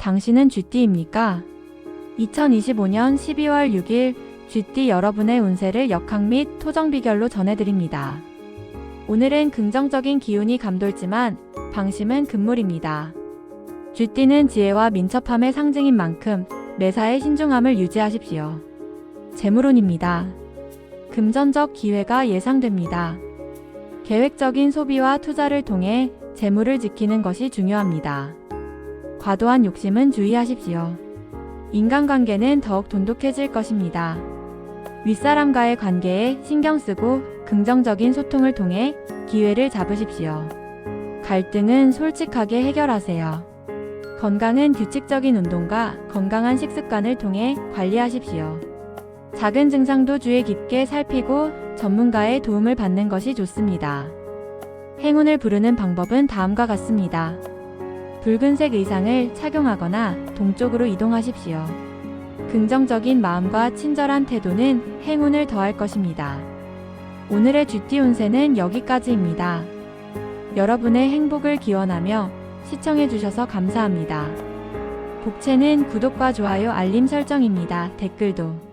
당신은 쥐띠입니까? 2025년 12월 6일 쥐띠 여러분의 운세를 역학 및 토정 비결로 전해드립니다. 오늘은 긍정적인 기운이 감돌지만 방심은 금물입니다. 쥐띠는 지혜와 민첩함의 상징인 만큼 매사에 신중함을 유지하십시오. 재물운입니다. 금전적 기회가 예상됩니다. 계획적인 소비와 투자를 통해 재물을 지키는 것이 중요합니다. 과도한 욕심은 주의하십시오. 인간관계는 더욱 돈독해질 것입니다. 윗사람과의 관계에 신경 쓰고 긍정적인 소통을 통해 기회를 잡으십시오. 갈등은 솔직하게 해결하세요. 건강은 규칙적인 운동과 건강한 식습관을 통해 관리하십시오. 작은 증상도 주의 깊게 살피고 전문가의 도움을 받는 것이 좋습니다. 행운을 부르는 방법은 다음과 같습니다. 붉은색 의상을 착용하거나 동쪽으로 이동하십시오. 긍정적인 마음과 친절한 태도는 행운을 더할 것입니다. 오늘의 쥐띠 운세는 여기까지입니다. 여러분의 행복을 기원하며 시청해주셔서 감사합니다. 복채는 구독과 좋아요 알림 설정입니다. 댓글도